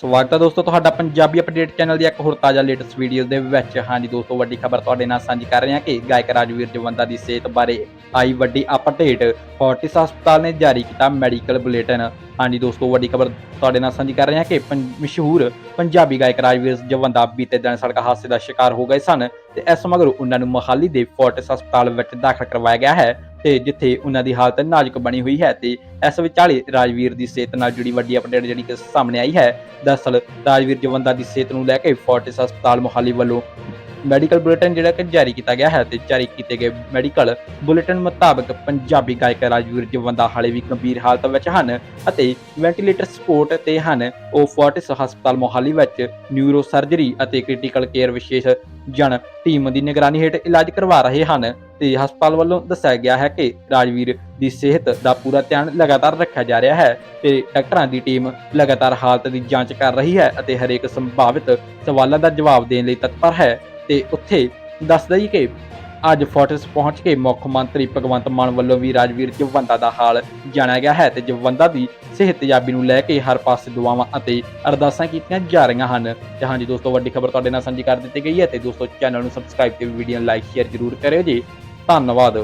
ਸਵਾਗਤ ਹੈ ਦੋਸਤੋ ਤੁਹਾਡਾ ਪੰਜਾਬੀ ਅਪਡੇਟ ਚੈਨਲ ਦੀ ਇੱਕ ਹੋਰ ਤਾਜ਼ਾ ਲੇਟੈਸਟ ਵੀਡੀਓ ਦੇ ਵਿੱਚ। ਹਾਂਜੀ ਦੋਸਤੋ, ਵੱਡੀ ਖਬਰ ਤੁਹਾਡੇ ਨਾਲ ਸਾਂਝੀ ਕਰ ਰਹੇ ਹਾਂ ਕਿ ਗਾਇਕ ਰਾਜਵੀਰ ਜਵੰਦਾ ਦੀ ਸਿਹਤ ਬਾਰੇ ਆਈ ਵੱਡੀ ਅਪਡੇਟ ਫੋਰਟਿਸ ਹਸਪਤਾਲ ਨੇ ਜਾਰੀ ਕੀਤਾ ਮੈਡੀਕਲ ਬੁਲੇਟਿਨ ਹਾਂਜੀ ਦੋਸਤੋ, ਵੱਡੀ ਖਬਰ ਤੁਹਾਡੇ ਨਾਲ ਸਾਂਝੀ ਕਰ ਰਹੇ ਹਾਂ ਕਿ ਪੰ- ਮਸ਼ਹੂਰ ਪੰਜਾਬੀ ਗਾਇਕ ਰਾਜਵੀਰ ਜਵੰਦਾ ਬੀਤੇ ਦਿਨ ਸੜਕ ਹਾਦਸੇ ਦਾ ਸ਼ਿਕਾਰ ਹੋ ਗਏ ਸਨ ਤੇ ਇਸ ਮਗਰੋਂ ਉਹਨਾਂ ਨੂੰ ਮੋਹਾਲੀ ਦੇ ਫੋਰਟਿਸ ਹਸਪਤਾਲ ਵਿੱਚ ਦਾਖਲ ਕਰਵਾਇਆ ਗਿਆ ਹੈ। ਤੇ ਜਿੱਥੇ ਉਹਨਾਂ ਦੀ ਹਾਲਤ ਨਾਜ਼ੁਕ ਬਣੀ ਹੋਈ ਹੈ ਤੇ ਇਸ ਵਿਚਾਲੇ ਰਾਜਵੀਰ ਦੀ ਸਿਹਤ ਨਾਲ ਜੁੜੀ ਵੱਡੀ ਅਪਡੇਟ ਜਿਹੜੀ ਕਿ ਸਾਹਮਣੇ ਆਈ ਹੈ। ਦਰਅਸਲ ਰਾਜਵੀਰ ਜਵੰਦਾ ਦੀ ਸਿਹਤ ਨੂੰ ਲੈ ਕੇ ਫੋਰਟਿਸ ਹਸਪਤਾਲ ਮੋਹਾਲੀ ਵੱਲੋਂ ਮੈਡੀਕਲ ਬੁਲੇਟਿਨ ਜਿਹੜਾ ਕਿ ਜਾਰੀ ਕੀਤਾ ਗਿਆ ਹੈ ਤੇ ਜਾਰੀ ਕੀਤੇ ਗਏ ਮੈਡੀਕਲ ਬੁਲੇਟਿਨ ਮੁਤਾਬਕ ਪੰਜਾਬੀ ਗਾਇਕ ਰਾਜਵੀਰ ਜਵੰਦਾ ਹਾਲੇ ਵੀ ਗੰਭੀਰ ਹਾਲਤ ਵਿੱਚ ਹਨ ਅਤੇ ਵੈਂਟੀਲੇਟਰ ਸਪੋਰਟ ਤੇ ਹਨ। ਉਹ ਫੋਰਟਿਸ ਹਸਪਤਾਲ ਮੋਹਾਲੀ ਵਿੱਚ ਨਿਊਰੋ ਸਰਜਰੀ ਅਤੇ ਕ੍ਰਿਟੀਕਲ ਕੇਅਰ ਵਿਸ਼ੇਸ਼ ਜਨ ਟੀਮ ਦੀ ਨਿਗਰਾਨੀ ਹੇਠ ਇਲਾਜ ਕਰਵਾ ਰਹੇ ਹਨ। ਤੇ ਹਸਪਤਾਲ ਵੱਲੋਂ ਦੱਸਿਆ ਗਿਆ ਹੈ ਕਿ ਰਾਜਵੀਰ ਦੀ ਸਿਹਤ ਦਾ ਪੂਰਾ ਧਿਆਨ ਲਗਾਤਾਰ ਰੱਖਿਆ ਜਾ ਰਿਹਾ ਹੈ ਤੇ ਡਾਕਟਰਾਂ ਦੀ ਟੀਮ ਲਗਾਤਾਰ ਹਾਲਤ ਦੀ ਜਾਂਚ ਕਰ ਰਹੀ ਹੈ ਅਤੇ ਹਰੇਕ ਸੰਭਾਵਿਤ ਸਵਾਲਾਂ ਦਾ ਜਵਾਬ ਦੇਣ ਲਈ ਤਤਪਰ ਹੈ ਤੇ ਉੱਥੇ ਦੱਸਦਾ ਹੀ ਕਿ ਅੱਜ ਫੋਰਟਿਸ ਪਹੁੰਚ ਕੇ ਮੁੱਖ ਮੰਤਰੀ ਭਗਵੰਤ ਮਾਨ ਵੱਲੋਂ ਵੀ ਰਾਜਵੀਰ ਜਵੰਦਾ ਦਾ ਹਾਲ ਜਾਣਿਆ ਗਿਆ ਹੈ ਤੇ ਜਵੰਦਾ ਦੀ ਸਿਹਤਯਾਬੀ ਨੂੰ ਲੈ ਕੇ ਹਰ ਪਾਸੇ ਦੁਆਵਾਂ ਅਤੇ ਅਰਦਾਸਾਂ ਕੀਤੀਆਂ ਜਾ ਰਹੀਆਂ ਹਨ। ਤੇ ਹਾਂਜੀ ਦੋਸਤੋ, ਵੱਡੀ ਖਬਰ ਤੁਹਾਡੇ ਨਾਲ ਸਾਂਝੀ ਕਰ ਦਿੱਤੀ ਗਈ ਹੈ ਤੇ ਦੋਸਤੋ, ਚੈਨਲ ਨੂੰ ਸਬਸਕ੍ਰਾਈਬ ਤੇ ਵੀਡੀਓ ਨੂੰ ਲਾਈਕ, ਸ਼ੇਅਰ ਜ਼ਰੂਰ ਕਰਿਓ ਜੀ। ਧੰਨਵਾਦ।